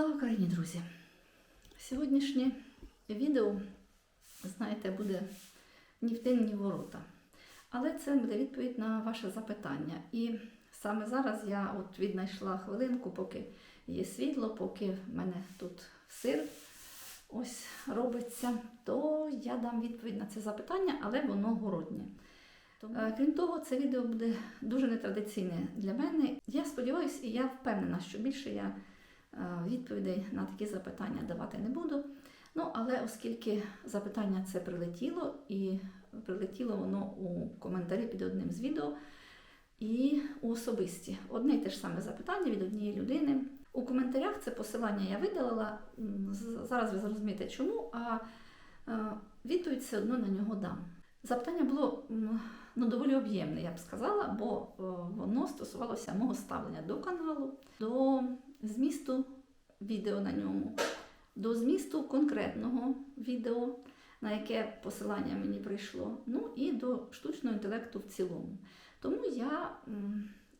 Слава Україні, друзі! Сьогоднішнє відео, знаєте, буде ні в тин, ні в ворота. Але це буде відповідь на ваше запитання. І саме зараз я от віднайшла хвилинку, поки є світло, поки в мене тут сир ось робиться, то я дам відповідь на це запитання, але воно городнє. Е, Крім того, це відео буде дуже нетрадиційне для мене. Я сподіваюся, і я впевнена, що більше я відповідей на такі запитання давати не буду. Ну, але оскільки запитання це прилетіло, і прилетіло воно у коментарі під одним з відео, і у особисті. Одне і те ж саме запитання від однієї людини. У коментарях це посилання я видалила. Зараз ви зрозумієте чому, а е, відповідь все одно на нього дам. Запитання було ну, доволі об'ємне, я б сказала, бо е, воно стосувалося мого ставлення до каналу, до змісту відео на ньому, до змісту конкретного відео, на яке посилання мені прийшло, ну і до штучного інтелекту в цілому. Тому я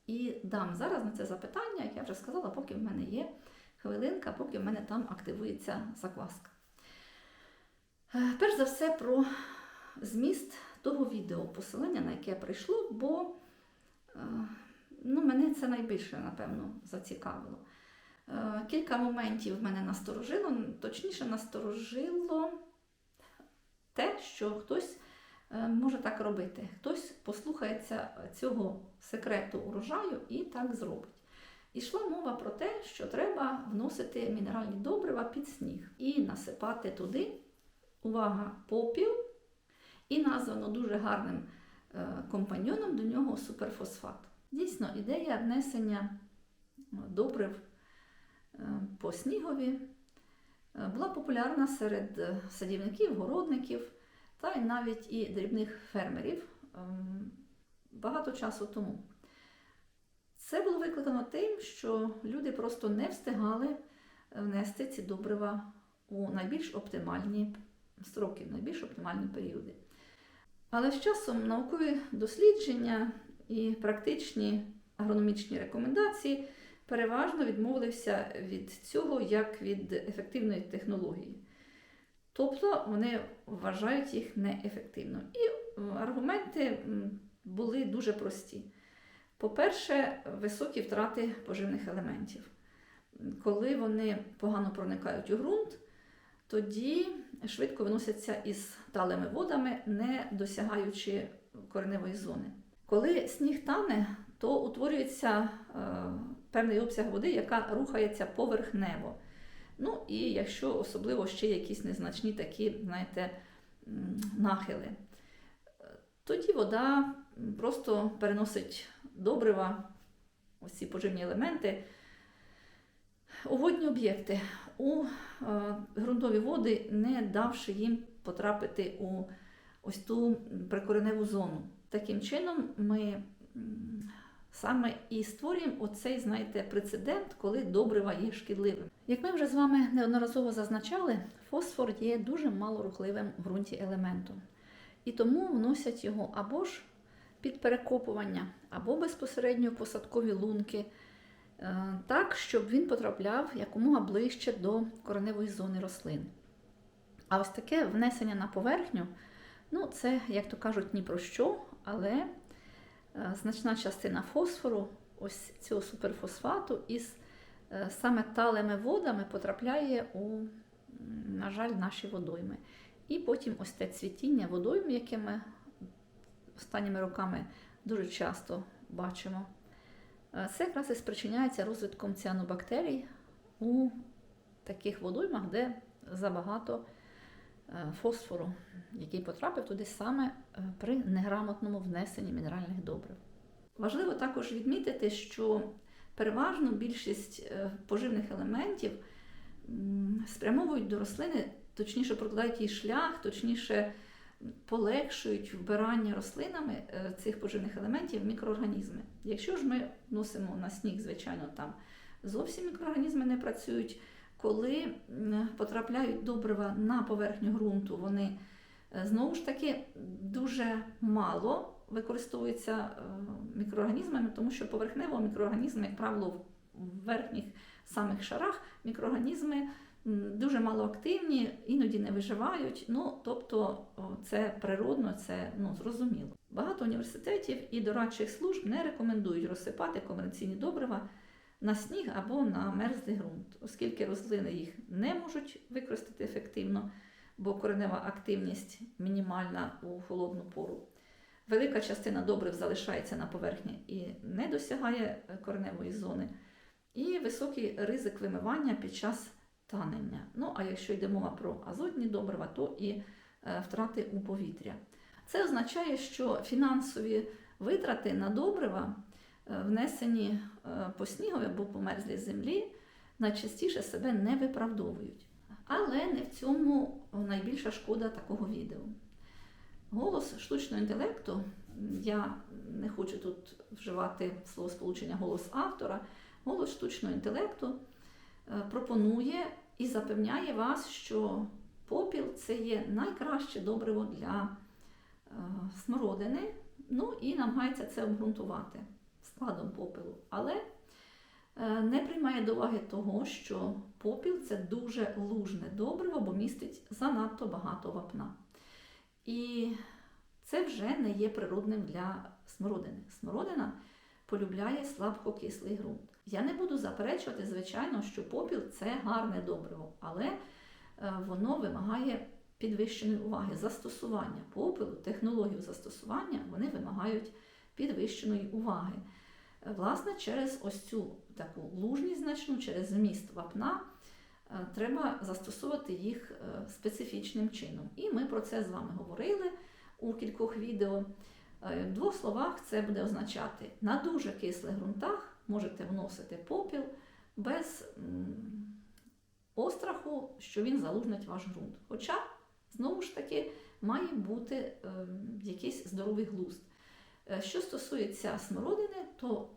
і дам зараз на це запитання, як я вже сказала, поки в мене є хвилинка, поки в мене там активується закваска. Е, Перш за все про зміст того відео, посилання, на яке прийшло, бо е, ну, мене це найбільше, напевно, зацікавило. Е, Кілька моментів мене насторожило, точніше, насторожило те, що хтось е, може так робити. Хтось послухається цього секрету урожаю і так зробить. Ішла мова про те, що треба вносити мінеральні добрива під сніг і насипати туди, увага, попіл, і названо дуже гарним е, компаньйоном до нього суперфосфат. Дійсно, ідея внесення добрив по снігові е, була популярна серед е, садівників, городників та й навіть і дрібних фермерів ем, багато часу тому. Це було викликано тим, що люди просто не встигали внести ці добрива у найбільш оптимальні строки, в найбільш оптимальні періоди. Але з часом наукові дослідження і практичні агрономічні рекомендації переважно відмовилися від цього як від ефективної технології. Тобто вони вважають їх неефективною. І аргументи були дуже прості. По-перше, високі втрати поживних елементів. Коли вони погано проникають у ґрунт, тоді швидко виносяться із талими водами, не досягаючи кореневої зони. Коли сніг тане, то утворюється е, певний обсяг води, яка рухається поверхнево. Ну і якщо особливо ще якісь незначні такі, знаєте, нахили, тоді вода просто переносить добрива, ось ці поживні елементи у водні об'єкти, у е, ґрунтові води, не давши їм потрапити у ось ту прикореневу зону. Таким чином, ми саме і створюємо оцей, знаєте, прецедент, коли добрива є шкідливим. Як ми вже з вами неодноразово зазначали, фосфор є дуже малорухливим в ґрунті елементом. І тому вносять його або ж під перекопування, або безпосередньо в посадкові лунки, е, так, щоб він потрапляв якомога ближче до кореневої зони рослин. А ось таке внесення на поверхню, ну, це, як то кажуть, ні про що, але значна частина фосфору, ось цього суперфосфату, із е, саме талими водами потрапляє у, на жаль, наші водойми. І потім ось те цвітіння водойм, яке ми останніми роками дуже часто бачимо. Е, Це якраз і спричиняється розвитком ціанобактерій у таких водоймах, де забагато е, фосфору, який потрапив туди саме е, при неграмотному внесенні мінеральних добрив. Важливо також відмітити, що переважно більшість е, поживних елементів спрямовують до рослини, точніше прокладають їй шлях, точніше полегшують вбирання рослинами е, цих поживних елементів в мікроорганізми. Якщо ж ми носимо на сніг, звичайно, там зовсім мікроорганізми не працюють. Коли потрапляють добрива на поверхню ґрунту, вони е, знову ж таки дуже мало використовуються е, мікроорганізмами, тому що поверхнево мікроорганізми, як правило, в верхніх самих шарах мікроорганізми дуже малоактивні, іноді не виживають. Ну, тобто це природно, це ну, зрозуміло. Багато університетів і дорадчих служб не рекомендують розсипати комерційні добрива на сніг або на мерзлий ґрунт, оскільки рослини їх не можуть використати ефективно, бо коренева активність мінімальна у холодну пору. Велика частина добрив залишається на поверхні і не досягає кореневої зони, і високий ризик вимивання під час танення. Ну а якщо йде мова про азотні добрива, то і е, втрати у повітря. Це означає, що фінансові витрати на добрива, внесені е, по снігові або по мерзлій землі, найчастіше себе не виправдовують. Але не в цьому найбільша шкода такого відео. Голос штучного інтелекту, я не хочу тут вживати словосполучення голос автора, голос штучного інтелекту е, пропонує і запевняє вас, що попіл це є найкраще добриво для е, смородини, ну і намагається це обґрунтувати складом попелу. Але е, не приймає до уваги того, що попіл це дуже лужне добриво, бо містить занадто багато вапна. І це вже не є природним для смородини. Смородина полюбляє слабкокислий ґрунт. Я не буду заперечувати, звичайно, що попіл це гарне добриво, але е, воно вимагає підвищеної уваги. Застосування попелу, технологію застосування вони вимагають підвищеної уваги. Власне, через ось цю таку лужність значну, через зміст вапна, е, треба застосовувати їх е, специфічним чином. І ми про це з вами говорили у кількох відео. Е, В двох словах це буде означати, на дуже кислих ґрунтах можете вносити попіл без остраху, що він залужнить ваш ґрунт. Хоча, знову ж таки, має бути якийсь здоровий глузд. Е, Що стосується смородини, то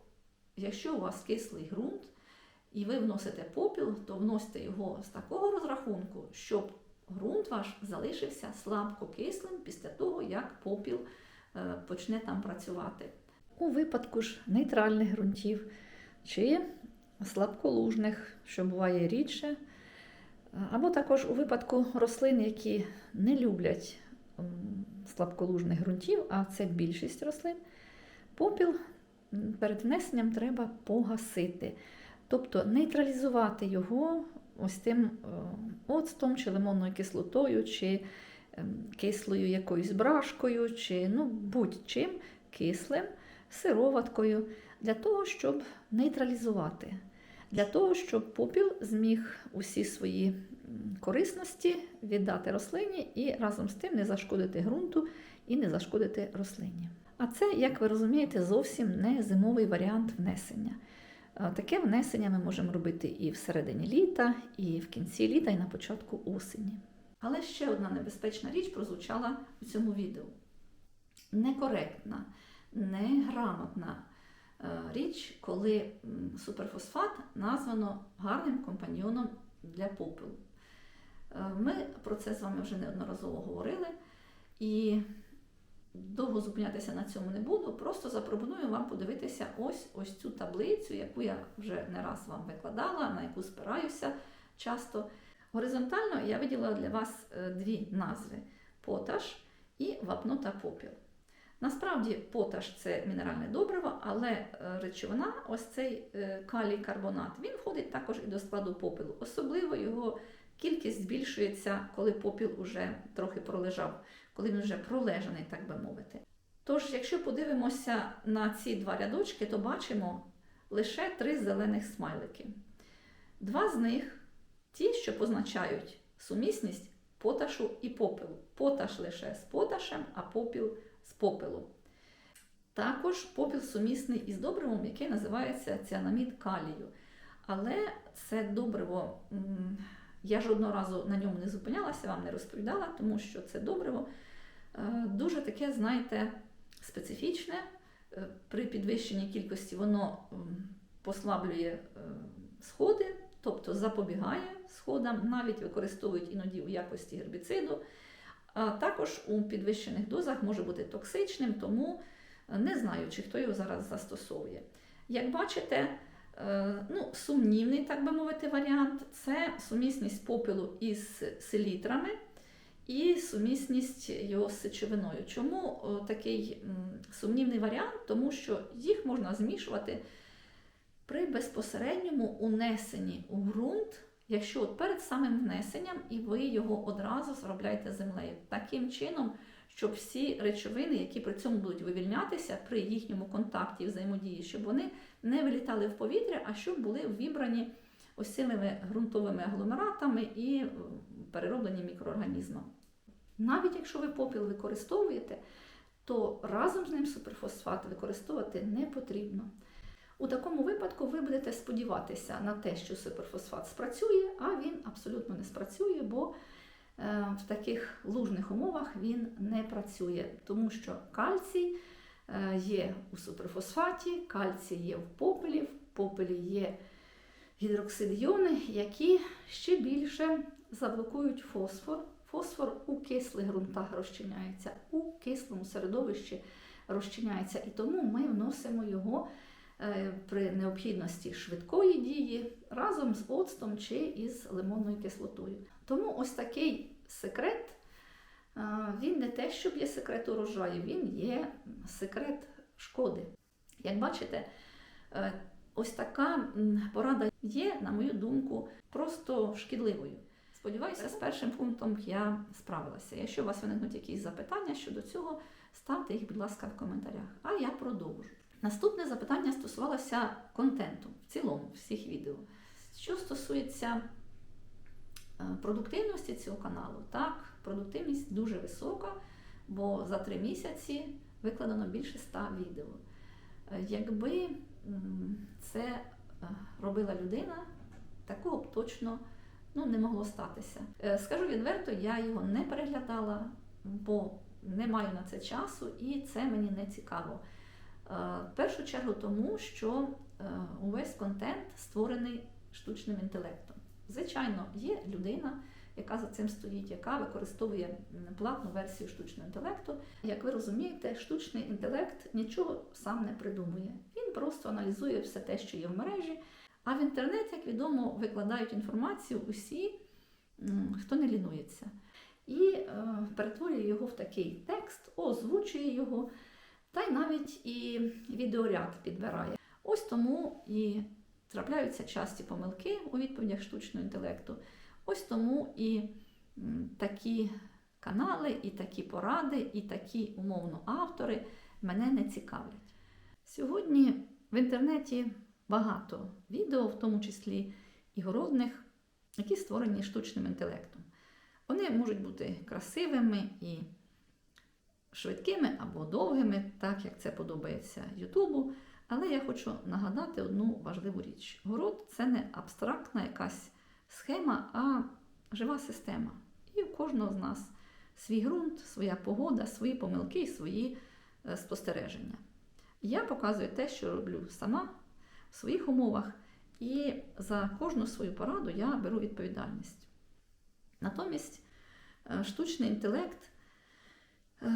якщо у вас кислий ґрунт і ви вносите попіл, то вносите його з такого розрахунку, щоб ґрунт ваш залишився слабко кислим після того, як попіл е, почне там працювати. У випадку ж нейтральних ґрунтів чи слабколужних, що буває рідше, або також у випадку рослин, які не люблять слабколужних ґрунтів, а це більшість рослин, попіл перед внесенням треба погасити, тобто нейтралізувати його ось тим е, оцтом чи лимонною кислотою, чи ем, кислою якоюсь брашкою, чи ну, будь-чим кислим, сироваткою, для того, щоб нейтралізувати, для того, щоб попіл зміг усі свої корисності віддати рослині і разом з тим не зашкодити ґрунту і не зашкодити рослині. А це, як ви розумієте, зовсім не зимовий варіант внесення. Таке внесення ми можемо робити і в середині літа, і в кінці літа, і на початку осені. Але ще одна небезпечна річ прозвучала у цьому відео. Некоректна, неграмотна е, річ, коли суперфосфат названо гарним компаньйоном для попелу. Е, Ми про це з вами вже неодноразово говорили, і довго зупинятися на цьому не буду. Просто запропоную вам подивитися ось ось цю таблицю, яку я вже не раз вам викладала, на яку спираюся часто. Горизонтально я виділила для вас е, дві назви: поташ і вапно та попіл. Насправді поташ це мінеральне добриво, але е, речовина, ось цей калій карбонат, він входить також і до складу попелу. Особливо його кількість збільшується, коли попіл уже трохи пролежав, коли він вже пролежаний, так би мовити. Тож, якщо подивимося на ці два рядочки, то бачимо лише три зелених смайлики. Два з них ті, що позначають сумісність поташу і попелу. Поташ лише з поташем, а попіл з попелом. Також попіл сумісний із добривом, яке називається ціанамід калію. Але це добриво, я жодного разу на ньому не зупинялася, вам не розповідала, тому що це добриво е, дуже таке, знаєте, специфічне. Е, При підвищенні кількості воно послаблює е, сходи, тобто запобігає сходам, навіть використовують іноді у якості гербіциду. А також у підвищених дозах може бути токсичним, тому не знаю, чи хто його зараз застосовує. Як бачите, ну, сумнівний, так би мовити, варіант це сумісність попелу із селітрами і сумісність його з сечовиною. Чому такий сумнівний варіант? Тому що їх можна змішувати при безпосередньому унесенні у ґрунт, якщо от перед самим внесенням і ви його одразу зробляєте землею. Таким чином, щоб всі речовини, які при цьому будуть вивільнятися при їхньому контакті і взаємодії, щоб вони не вилітали в повітря, а щоб були вібрані ось цими ґрунтовими агломератами і е, перероблені мікроорганізмами. Навіть якщо ви попіл використовуєте, то разом з ним суперфосфат використовувати не потрібно. У такому випадку ви будете сподіватися на те, що суперфосфат спрацює, а він абсолютно не спрацює, бо в таких лужних умовах він не працює, тому що кальцій е, є у суперфосфаті, кальцій є в попелі, в попелі є гідроксид йони, які ще більше заблокують фосфор. Фосфор у кислих ґрунтах розчиняється, у кислому середовищі розчиняється, і тому ми вносимо його е, при необхідності швидкої дії разом з оцтом чи із лимонною кислотою. Тому ось такий секрет, е, він не те, щоб є секрет урожаю, він є секрет шкоди. Як бачите, е, ось така порада є, на мою думку, просто шкідливою. Сподіваюся, з першим пунктом я справилася. Якщо у вас виникнуть якісь запитання щодо цього, ставте їх, будь ласка, в коментарях. А я продовжу. Наступне запитання стосувалося контенту в цілому, всіх відео. Що стосується е, продуктивності цього каналу, так, продуктивність дуже висока, бо за три місяці викладено більше 100 відео. Е, Якби це е, робила людина, такого б точно ну, не могло статися. Скажу відверто, я його не переглядала, бо не маю на це часу і це мені не цікаво. Е, В першу чергу тому, що е, увесь контент створений штучним інтелектом. Звичайно, є людина, яка за цим стоїть, яка використовує платну версію штучного інтелекту. Як ви розумієте, штучний інтелект нічого сам не придумує. Він просто аналізує все те, що є в мережі. А в інтернет, як відомо, викладають інформацію усі, хто не лінується. І е, перетворює його в такий текст, озвучує його, та й навіть і відеоряд підбирає. Ось тому і трапляються часті помилки у відповідях штучного інтелекту. Ось тому і такі канали, і такі поради, і такі умовно автори мене не цікавлять. Сьогодні в інтернеті багато відео, в тому числі і городних, які створені штучним інтелектом. Вони можуть бути красивими і швидкими або довгими, так як це подобається Ютубу. Але я хочу нагадати одну важливу річ: город це не абстрактна якась схема, а жива система. І у кожного з нас свій ґрунт, своя погода, свої помилки і свої е, спостереження. Я показую те, що роблю сама в своїх умовах, і за кожну свою пораду я беру відповідальність. Натомість е, штучний інтелект е,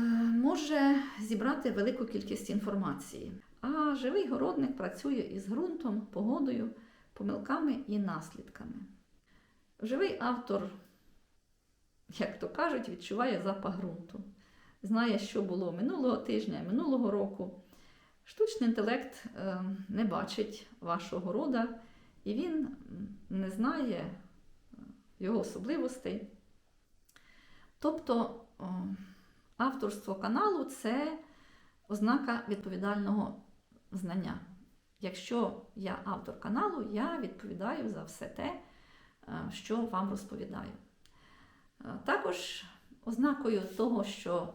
може зібрати велику кількість інформації, а живий городник працює із ґрунтом, погодою, помилками і наслідками. Живий автор, як то кажуть, відчуває запах ґрунту, знає, що було минулого тижня, минулого року. Штучний інтелект е, не бачить вашого рода, і він не знає е, його особливостей. Тобто авторство каналу це ознака відповідального знання. Якщо я автор каналу, я відповідаю за все те, е, що вам розповідаю. Е, Також ознакою того, що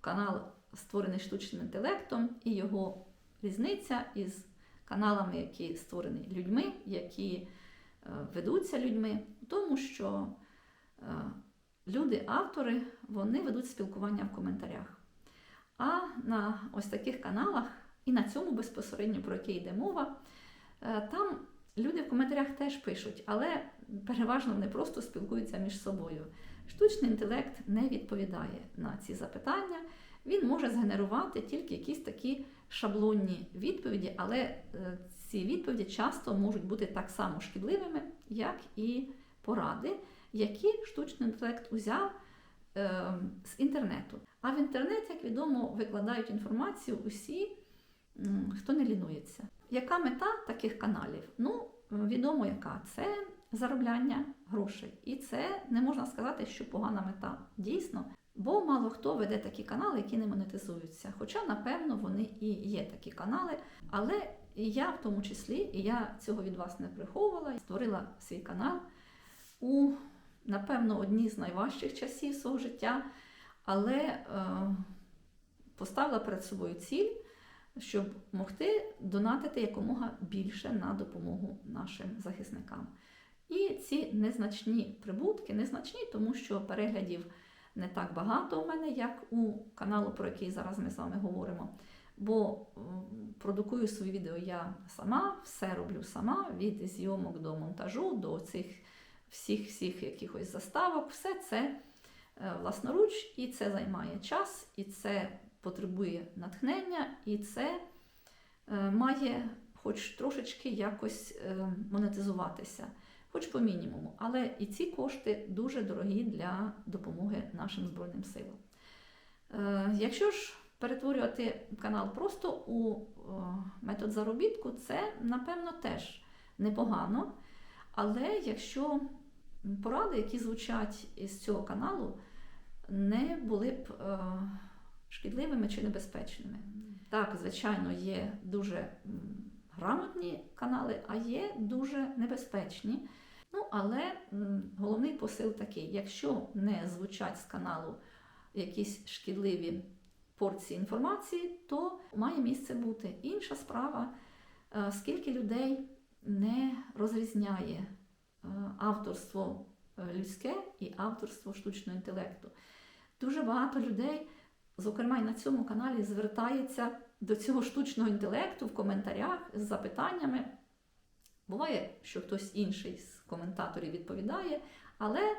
канал створений штучним інтелектом, і його різниця із каналами, які створені людьми, які е, ведуться людьми, тому, що люди-автори вони ведуть спілкування в коментарях. А на ось таких каналах, і на цьому безпосередньо, про який йде мова, е, там люди в коментарях теж пишуть, але переважно вони просто спілкуються між собою. Штучний інтелект не відповідає на ці запитання. Він може згенерувати тільки якісь такі шаблонні відповіді, але е, ці відповіді часто можуть бути так само шкідливими, як і поради, які штучний інтелект узяв е, з інтернету. А в інтернет, як відомо, викладають інформацію усі, хто не лінується. Яка мета таких каналів? Ну, відомо, яка це заробляння грошей. І це не можна сказати, що погана мета. Дійсно, бо мало хто веде такі канали, які не монетизуються. Хоча, напевно, вони і є такі канали. Але я в тому числі, і я цього від вас не приховувала, створила свій канал у, напевно, одні з найважчих часів свого життя, але е, поставила перед собою ціль, щоб могти донатити якомога більше на допомогу нашим захисникам. І ці незначні прибутки, незначні, тому що переглядів не так багато у мене, як у каналу, про який зараз ми з вами говоримо. Бо продукую свої відео я сама, все роблю сама, від зйомок до монтажу, до цих всіх всіх якихось заставок, все це е, власноруч, і це займає час, і це потребує натхнення, і це е, має хоч трошечки якось е, монетизуватися, хоч по мінімуму. Але і ці кошти дуже дорогі для допомоги нашим Збройним силам. Якщо ж перетворювати канал просто у метод заробітку, це напевно теж непогано. Але якщо поради, які звучать із цього каналу, не були б е, шкідливими чи небезпечними. Так, звичайно, є дуже грамотні канали, а є дуже небезпечні. Ну, але головний посил такий: якщо не звучать з каналу якісь шкідливі порції інформації, то має місце бути. Інша справа, е, скільки людей не розрізняє авторство е, людське і авторство штучного інтелекту. Дуже багато людей, зокрема і на цьому каналі, звертається до цього штучного інтелекту в коментарях з запитаннями. Буває, що хтось інший з коментаторів відповідає, але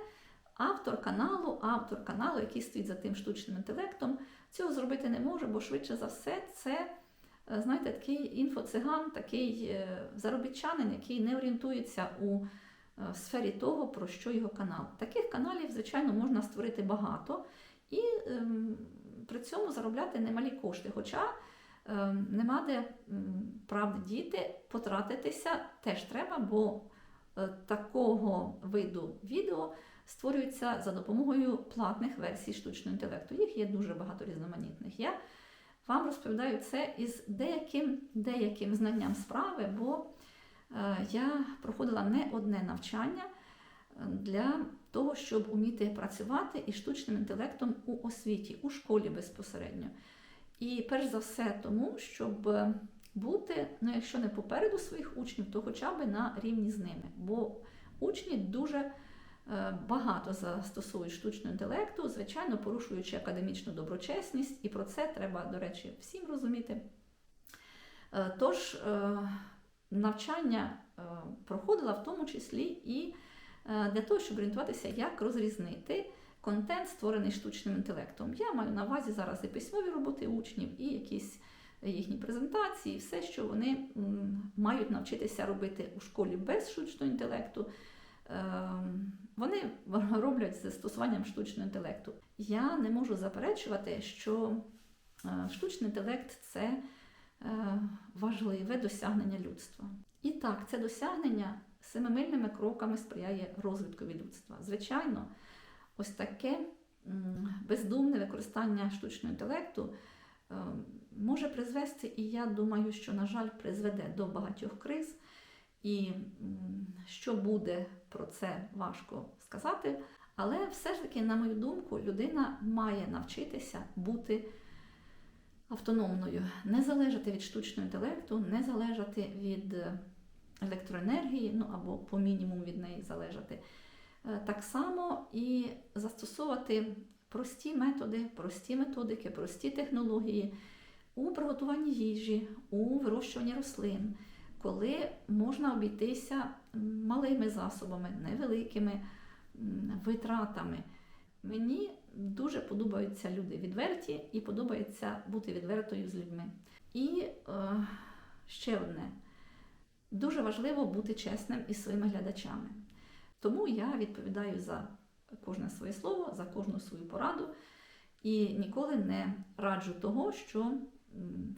автор каналу, автор каналу, який стоїть за тим штучним інтелектом, цього зробити не може, бо швидше за все це, е, знаєте, такий інфоциган, такий е, заробітчанин, який не орієнтується у е, сфері того, про що його канал. Таких каналів, звичайно, можна створити багато і ем, при цьому заробляти немалі кошти. Хоча ем, нема де правди діти, потратитися теж треба, бо е, такого виду відео створюється за допомогою платних версій штучного інтелекту. Їх є дуже багато різноманітних. Я вам розповідаю це із деяким, деяким знанням справи, бо я проходила не одне навчання е, для того, щоб уміти працювати із штучним інтелектом у освіті, у школі безпосередньо. І перш за все тому, щоб е, бути, ну якщо не попереду своїх учнів, то хоча б на рівні з ними. Бо учні дуже е, багато застосовують штучного інтелекту, звичайно, порушуючи академічну доброчесність, і про це треба, до речі, всім розуміти. Е, Тож е, навчання е, проходила в тому числі і е, для того, щоб орієнтуватися, як розрізнити контент, створений штучним інтелектом. Я маю на увазі зараз і письмові роботи учнів, і якісь їхні презентації, все, що вони мають навчитися робити у школі без штучного інтелекту. Вони роблять з застосуванням штучного інтелекту. Я не можу заперечувати, що е, штучний інтелект це е, важливе досягнення людства. І так, це досягнення семимильними кроками сприяє розвиткові людства. Звичайно, ось таке бездумне використання штучного інтелекту е, може призвести, і я думаю, що, на жаль, призведе до багатьох криз. І що буде про це важко сказати. Але все ж таки, на мою думку, людина має навчитися бути автономною, не залежати від штучного інтелекту, не залежати від е, електроенергії, ну або по мінімуму від неї залежати. Е, Так само і застосовувати прості методи, прості методики, прості технології у приготуванні їжі, у вирощуванні рослин, коли можна обійтися малими засобами, невеликими витратами. Мені дуже подобаються люди відверті і подобається бути відвертою з людьми. І е, ще одне. Дуже важливо бути чесним із своїми глядачами. Тому я відповідаю за кожне своє слово, за кожну свою пораду і ніколи не раджу того, що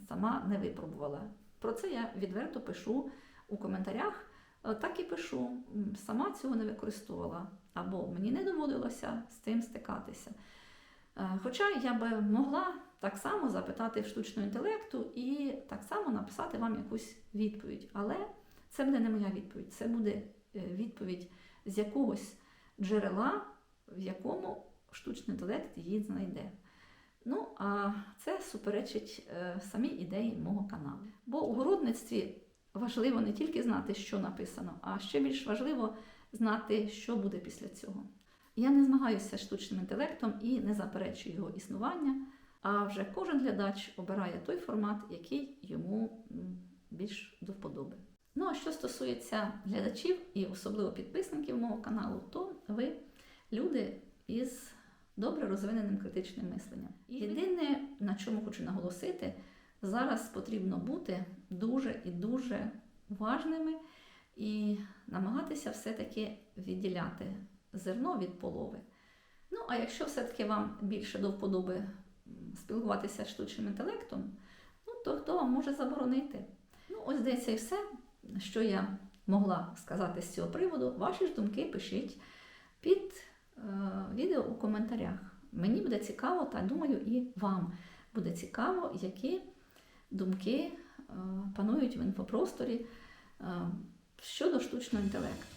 сама не випробувала. Про це я відверто пишу у коментарях. Е, Так і пишу, сама цього не використовувала, або мені не доводилося з цим стикатися. Е, Хоча я би могла так само запитати в штучного інтелекту і так само написати вам якусь відповідь. Але це буде не моя відповідь, це буде е, відповідь з якогось джерела, в якому штучний інтелект її знайде. Ну, а це суперечить е, самій ідеї мого каналу. Бо у городництві важливо не тільки знати, що написано, а ще більш важливо знати, що буде після цього. Я не змагаюся з штучним інтелектом і не заперечую його існування, а вже кожен глядач обирає той формат, який йому більш до вподоби. Ну а що стосується глядачів і особливо підписників мого каналу, то ви люди із добре розвиненим критичним мисленням. Єдине, на чому хочу наголосити, зараз потрібно бути дуже і дуже уважними і намагатися все-таки відділяти зерно від полови. Ну, а якщо все-таки вам більше до вподоби спілкуватися з штучним інтелектом, ну, то хто вам може заборонити? Ну, ось здається і все, що я могла сказати з цього приводу. Ваші ж думки пишіть під е, відео у коментарях. Мені буде цікаво, та думаю, і вам буде цікаво, які думки е, панують в інфопросторі е, щодо штучного інтелекту.